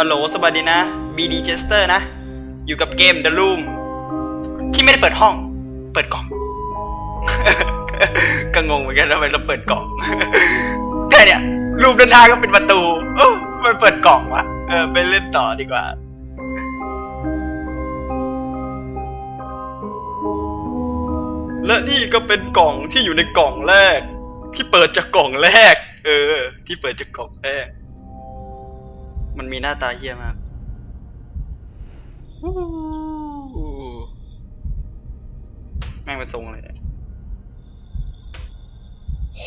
ฮัลโหลสวัสดีนะ BD Chester นะ อยู่กับเกม The Room ที่ไม่ได้เปิดห้อง เปิดกล่อง ก็งงเหมือนกันทำไมเราเปิดกล่อง แค่เนี้ยรูปเดินทางก็เป็นประตูโอ้มันเปิดกล่องวะเออ ไปเล่นต่อดีกว่า และนี่ก็เป็นกล่องที่อยู่ในกล่องแรก ที่เปิดจากกล่องแรก เออ ที่เปิดจากกล่องแรก มันมีหน้าตาเฮี้ยมากแม่งเป็นทรงเลยเนี่ย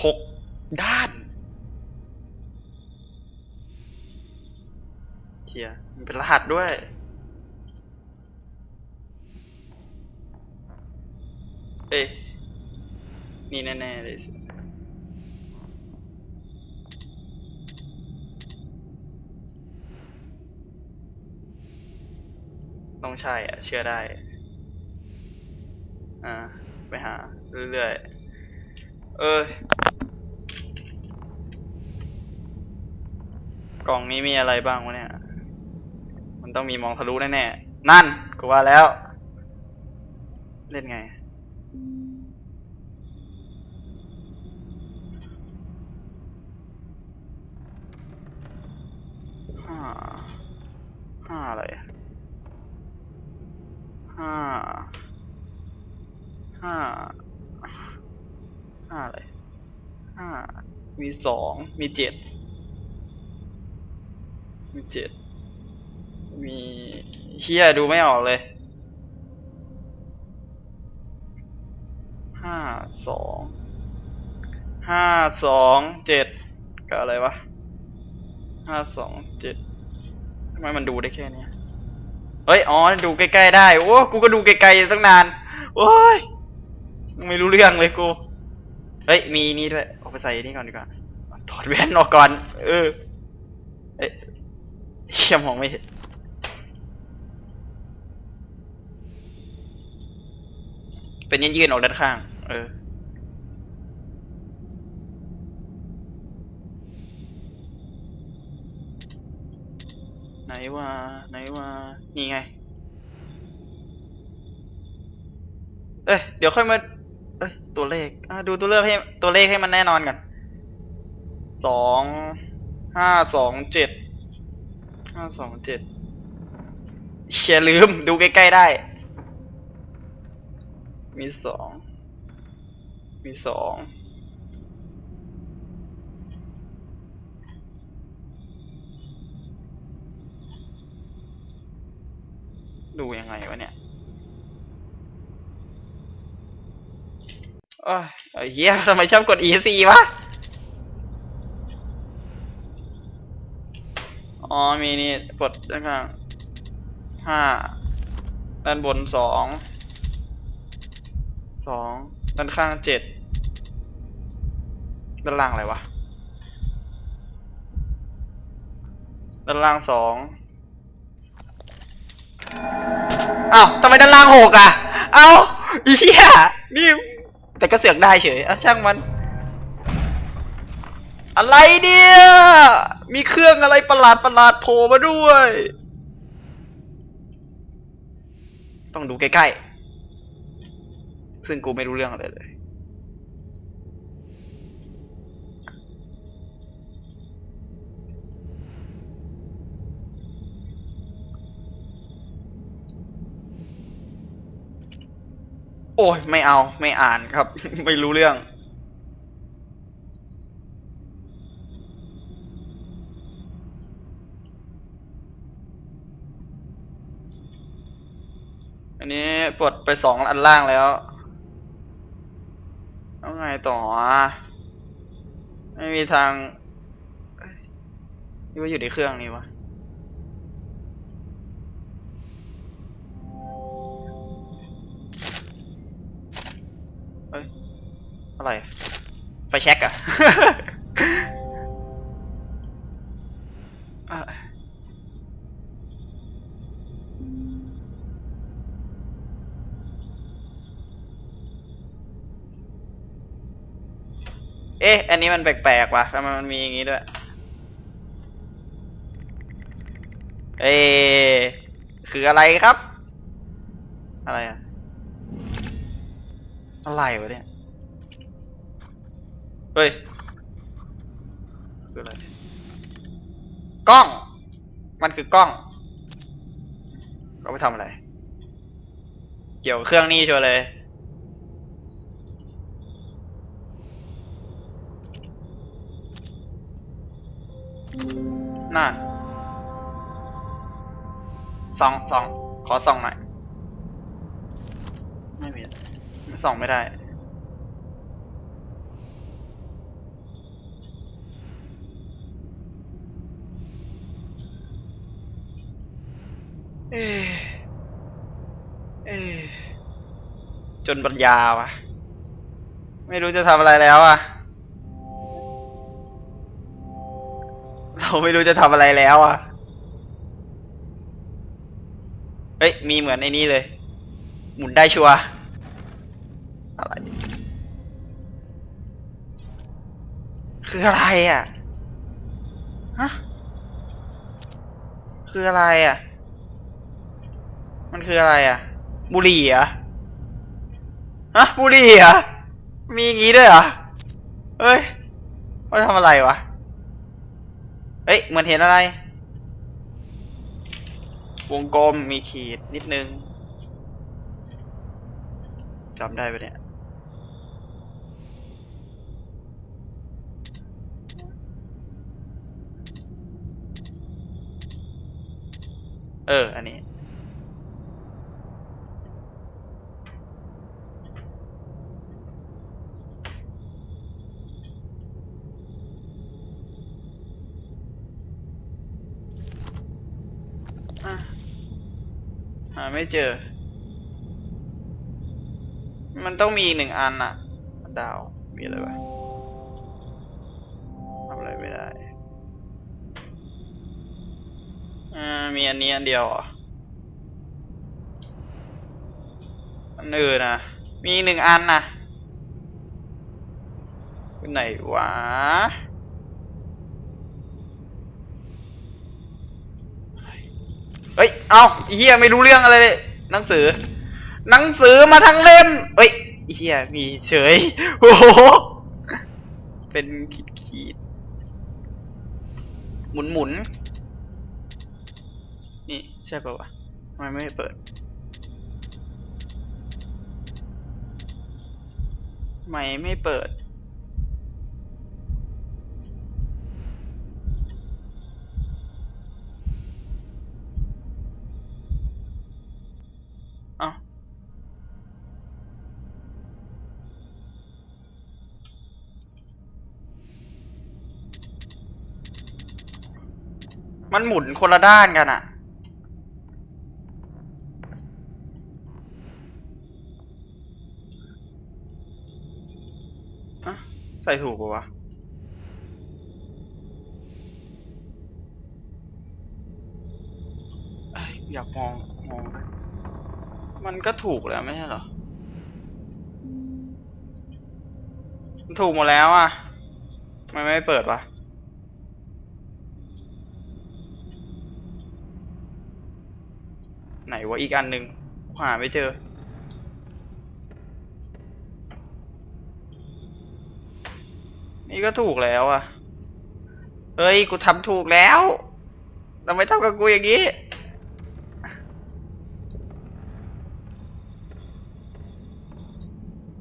หกด้านเฮียมันเป็นรหัสด้วย เอ๊ะนี่แน่ๆเลย ต้องใช่อะ เชื่อได้ อ่า ไปหา เรื่อยๆ เออกล่องนี้มีอะไรบ้างวะเนี่ย มันต้องมีมองทะลุแน่ๆ นั่น กูว่าแล้ว เล่นไง ห้า ห้าอะไรอะห้า ห้า ห้าอะไร ห้า มีสอง มีเจ็ด มีเจ็ด มีเฮียดูไม่ออกเลย ห้าสอง ห้าสองเจ็ดกับอะไรวะ ห้าสองเจ็ดทำไมมันดูได้แค่นี้เฮ้ย อ๋อ ดูใกล้ๆได้ โอ้ กูก็ดูไกลๆตั้งนาน โอ้ย ไม่รู้เรื่องเลยกู เฮ้ย มีนี่ด้วย เอาไปใส่นี่ก่อนดีกว่า อดแว่นออกก่อน เออเอ๊ะเชี่ยมองไม่เห็น เป็นยืนๆออกด้านข้าง เออ ไหนว่า ไหนว่า นี่ไง เอ้ย เดี๋ยวค่อยมา เอ้ย ตัวเลข อะ ดูตัวเลขให้ ตัวเลขให้มันแน่นอนก่อน สองห้าสองเจ็ดห้าสองเจ็ดเชียลืม ดูใกล้ๆได้ มีสองมีสองดูยังไงวะเนี่ยโอ้ยไอ้เหี้ยทำไมชอบกด EC วะ อ๋อมีนี่กดด้านข้างห้าด้านบนสองสองด้านข้างเจ็ดด้านล่างอะไรวะด้านล่างสองเอ้าทำไมด้านล่างหกอะ เอ้าอีเหี้ยนี่ แต่ก็เสือกได้เฉยอะช่างมัน อะไรเนี่ย มีเครื่องอะไรประหลาดประหลาดโผล่มาด้วย ต้องดูใกล้ๆ ซึ่งกูไม่รู้เรื่องอะไรเลย โอ้ยไม่เอาไม่อ่านครับ ไม่รู้เรื่อง อันนี้ปลดไปสองอันล่างแล้วเอาไงต่อไม่มีทางยนี่ว่าอยู่ในเครื่องนี้วะเอ้ยอะไรไฟแช็กอะ อะ เอ๊ะ อันนี้มันแปลกๆว่ะทำไมมันมีอย่างงี้ด้วย เอ๊ะคืออะไรครับ อะไรอะอะไรวะเนี่ย เฮ้ย คืออะไร กล้อง มันคือกล้องก็ไปทำอะไร เกี่ยวเครื่องนี้ชัวร์เลย น่าส่องส่อง ขอส่องหน่อย ไม่มีส่องไม่ได้ เอ๊ะเอ๊ะจนปัญญาวะไม่รู้จะทำอะไรแล้วอะ เราไม่รู้จะทำอะไรแล้วอะ เฮ้ย มีเหมือนไอ้นี่เลย หมุนได้ชัวร์อะไรคืออะไรอะ ฮะ คืออะไรอะ มันคืออะไรอะ บุหรี่เหรอ ฮะ บุหรี่เหรอ มีอย่างงี้ด้วยเหรอเฮ้ยว่าทำอะไรวะ เอ้ยเหมือนเห็นอะไร วงกลมมีขีดนิดนึงจำได้ปะเนี่ย เออ อันนี้ ไม่เจอ มันต้องมีหนึ่งอันอะดาว มีอะไรวะทำอะไรไม่ได้อ่ามีอันนี้อันเดียวเหรออันอื่นนะมีหนึ่งอันนะไหนวะ เฮ้ย เอาไอ้เฮียไม่รู้เรื่องอะไรเลย หนังสือ หนังสือมาทั้งเล่มเฮ้ยไอ้เฮียมีเฉย โอ้โห เป็นขีดขีดหมุนหมุน นี่ใช่ป่าวะทำไมไม่เปิด ไม่ไม่เปิด มันหมุนคนละด้านกันอะอะใส่ถูกปะวะอยากมองมองมันก็ถูกแล้วไม่ใช่เหรอ มันถูกหมดแล้วอะทำไมไม่เปิดวะ ไหน วะอีกอันหนึ่งหาไม่เจอ นี่ก็ถูกแล้วอะ เฮ้ย กูทำถูกแล้วทำไมทำกับกูอย่างนี้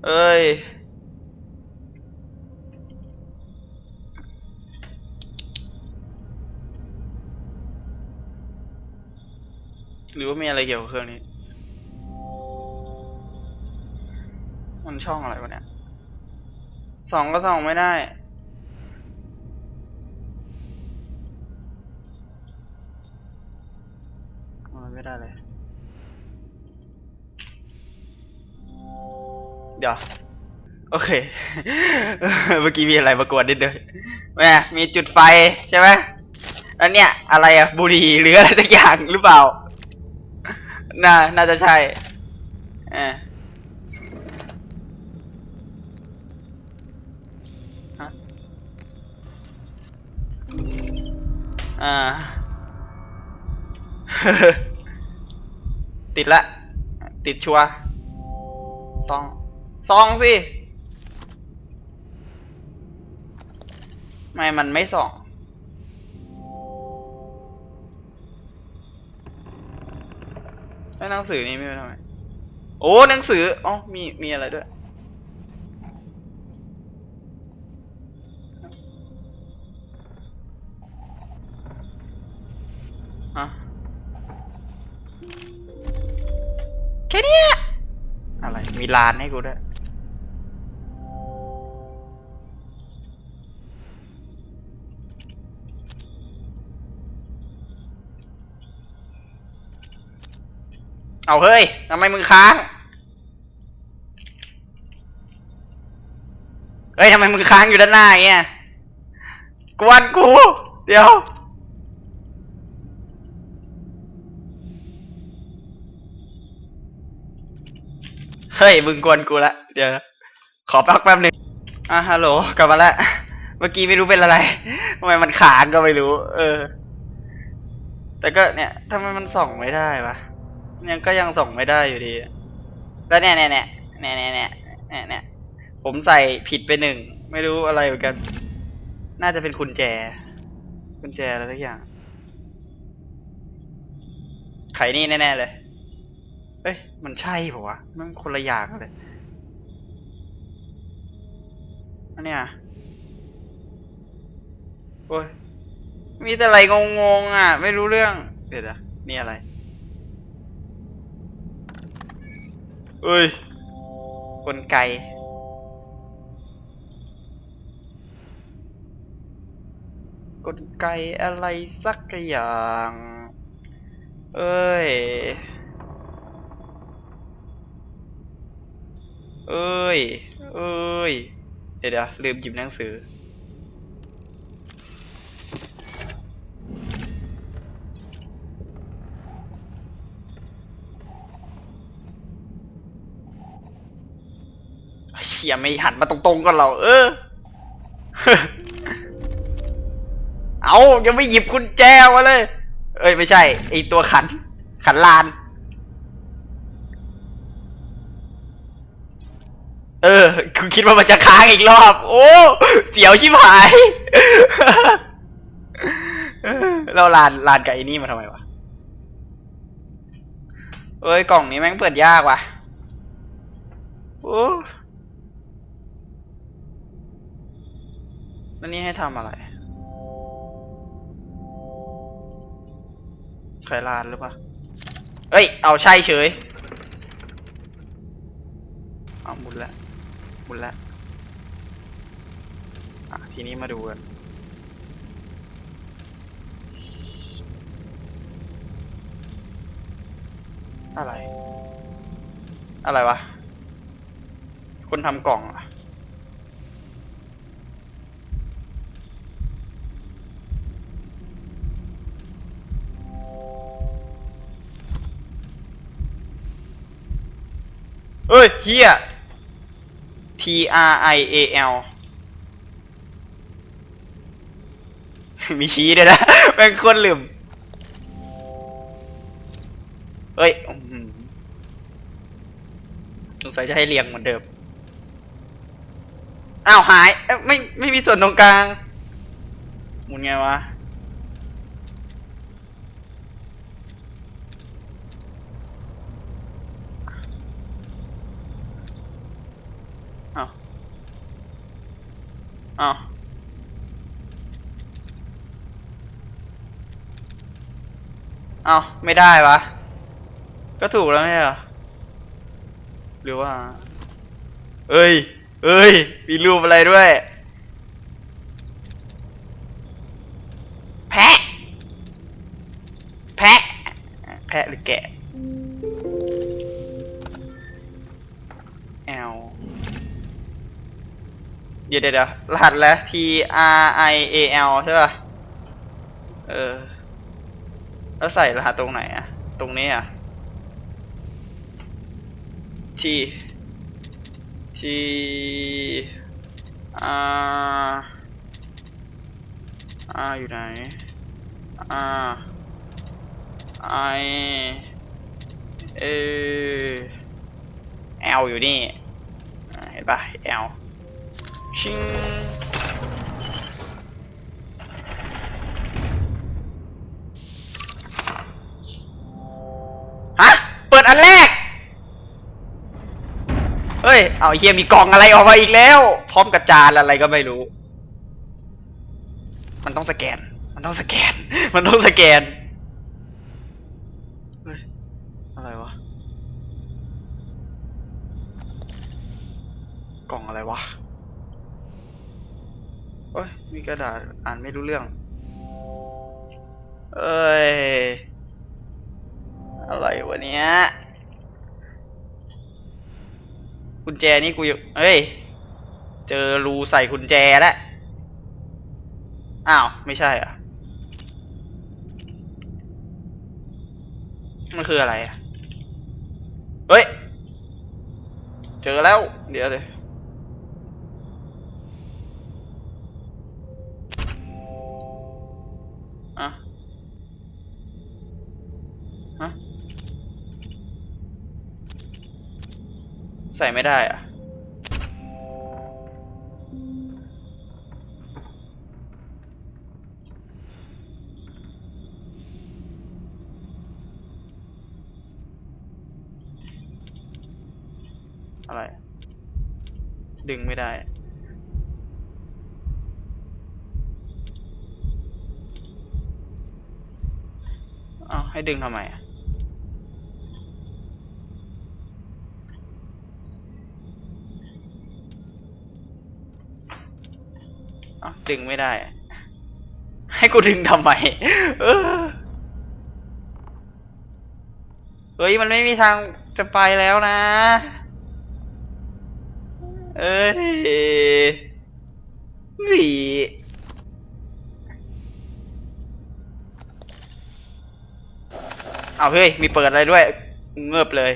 เอ้ย หรือว่ามีอะไรเกี่ยวกับเครื่องนี้ มันช่องอะไรวะเนี่ยสองก็สองไม่ได้มันไม่ได้เลย เดี๋ยว โอเค เมื่อกี้มีอะไรมากวนนิดเดียวแม่มีจุดไฟใช่ไหมแล้วเนี่ย อะไรอะบุหรี่หรืออะไรสักอย่างหรือเปล่า น่า น่าจะใช่เออฮะอ่า ติดละ ติดชัวซองซองสิ ไม่ มันไม่ส่อง แล้วหนังสือนี่ไม่รู้ทำไมโอ้หนังสืออ๋อมีมีอะไรด้วยฮะแค่เนี้ยอะไรมีลานให้กูด้วย เอาเฮ้ยทำไมมึงค้าง เฮ้ยทำไมมึงค้างอยู่ด้านหน้าอย่างเงี้ยกวนกู เดี๋ยว เฮ้ย มึงกวนกูละ เดี๋ยว ขอพักแป๊บหนึงอะฮัลโหล กลับมาล้วเมื่อกี้ไม่รู้เป็นอะไรทำไมมันค้างก็ไม่รู้ เออ แต่ก็เนี่ยทำไมมันส่องไม่ได้วะ ยังก็ยังส่งไม่ได้อยู่ดี แล้วเนี่ยเนี่ยเนี่ยเนี่ยเนี่ยเนี่ยเนี่ยเนี่ยผมใส่ผิดไปหนึ่ง ไม่รู้อะไรเหมือนกัน น่าจะเป็นกุญแจกุญแจอะไรสักอย่าง ไขนี่แน่ๆเลย เอ้ย มันใช่ปะวะ มันคนละอย่างเลยอันเนี้ยโอ้ยมีแต่อะไรงงๆอะ ไม่รู้เรื่อง เดี๋ยวนะนี่อะไร เอ้ยกลไก กลไกอะไรสักอย่าง เอ้ย เอ้ย เอ้ย เดี๋ยวเดี๋ยวลืมหยิบหนังสือ เชียไม่หันมาตรงๆกันเรา เออ เอายังไม่หยิบกุญแจมาเลย เอ้ยไม่ใช่ไอตัวขัน ขันลาน เออคุณคิดว่ามันจะค้างอีกรอบ โอ้เสียวชิบหายเราลานลานกับไอ้นี่มาทำไมวะเอ้ยกล่องนี้แม่งเปิดยากว่ะโอ้ แล้วนี่ให้ทำอะไรใครลานหรือเปล่าเอ้ย เอาใช่เฉย เอาหมุนละหมุนละอะทีนี้มาดูกันอะไร อะไรวะ คนทำกล่องอะ อ้ยเฮีย T R I A L มีชี้ด้วยนะแม่งคนลืมเฮ้ยอื้อหือสงสัยจะให้เรียงเหมือนเดิม อ้าวหายเอ้ยไม่ไม่มีส่วนตรงกลางหมุนไงวะ อ้าวอ้าวไม่ได้วะ ก็ถูกแล้วไม่เหรอ หรือว่า เอ้ย เอ้ย มีรูปอะไรด้วย แพะ แพะ แพะหรือแกะ เดี๋ยวเดี๋ยวรหัสแล้ว T R I A L ใช่ป่ะ เออ แล้วใส่รหัสตรงไหนอะตรงนี้อะ T T R R อยู่ไหน R ไอเออลอยู่นี่ เห็นปะแอล ชิงฮะ เปิดอันแรก เฮ้ย เอาเฮียมีกล่องอะไรออกมาอีกแล้ว พร้อมกับจานอะไรก็ไม่รู้ มันต้องสแกน มันต้องสแกน มันต้องสแกน อะไรวะ กล่องอะไรวะ อ้ย มีกระดาษอ่านไม่รู้เรื่อง เอ้ย อะไรวะเนี้ยกุญแจนี่กูยเฮ้ย เจอรูใส่กุญแจแล้ว อ้าว ไม่ใช่อะ มันคืออะไรอะ เฮ้ย เจอแล้ว เดี๋ยวเลย ใส่ไม่ได้อะอะไร ดึงไม่ได้ อ้าว ให้ดึงทำไมอะอ้าว ดึงไม่ได้ ให้กูดึงทำไมเออเฮ้ยมันไม่มีทางจะไปแล้วนะ เอ้ยหวีเอาเฮ้ย มีเปิดอะไรด้วย เงือบเลย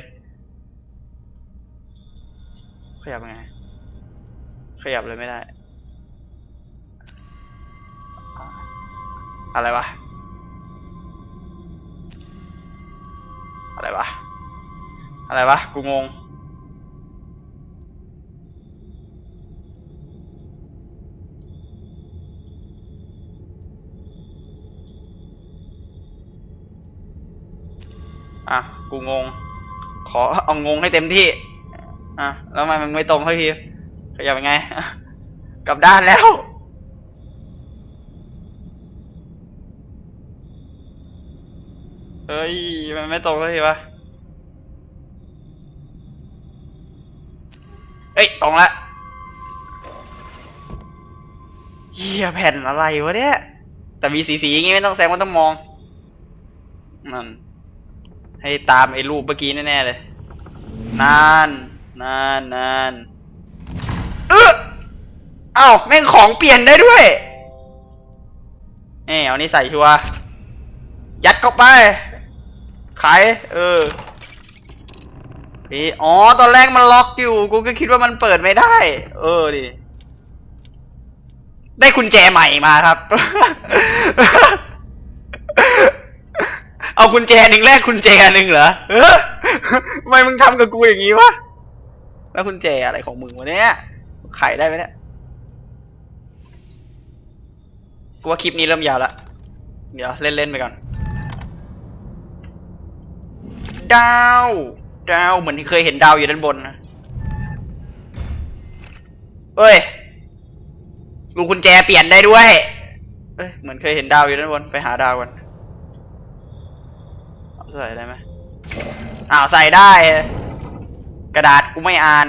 ขยับไง ขยับเลยไม่ได้ อะไรวะ อะไรวะ อะไรวะ กูงง อะ กูงง ขอเอางงให้เต็มที่ อะ แล้วทำไมมันไม่ตรงสักทีขยับยังไง กลับด้านแล้ว เฮ้ย มันไม่ตรงสักทีวะเอ้ย ตรงละเฮียแผ่นอะไรวะเนี่ย แต่มีสีๆอย่างงี้ไม่ต้องแซงว่าต้องมองนั่นให้ตามไอ้รูปเมื่อกี้แน่ๆเลย นาน นานนานเออเอ้าแม่งของเปลี่ยนได้ด้วยเอ้เอานี่ใส่ชัวยัดเข้าไป ขายเออพี่อ๋อ ตอนแรกมันล็อกอยู่ กูก็คิดว่ามันเปิดไม่ได้ เออดิ ได้กุญแจใหม่มาครับ เอากุญแจหนึ่งแรกกุญแจหนึ่งเหรอเออทำไมมึงทำกับกูอย่างนี้วะ แล้วกุญแจอะไรของมึงวะเนี่ยไขได้ไหมเนี่ย กูว่าคลิปนี้เริ่มยาวละ เดี๋ยวเล่นๆไปก่อน ดาว ดาวเหมือนเคยเห็นดาวอยู่ด้านบนนะเอ้ยลูกุญแจเปลี่ยนได้ด้วย เอ้ยเหมือนเคยเห็นดาวอยู่ด้านบนไปหาดาวกันใส่ได้ไหมอ้าวใส่ได้ กระดาษกูไม่อ่าน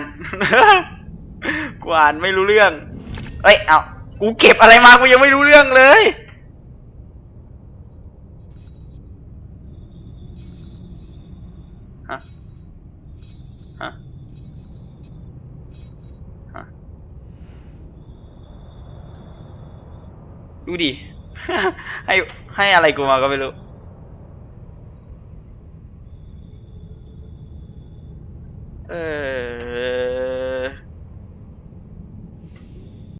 กูอ่านไม่รู้เรื่อง เอ้ยเอากูเก็บอะไรมากูยังไม่รู้เรื่องเลย ดูดิ ให้ให้อะไรกูมาก็ไม่รู้ เออ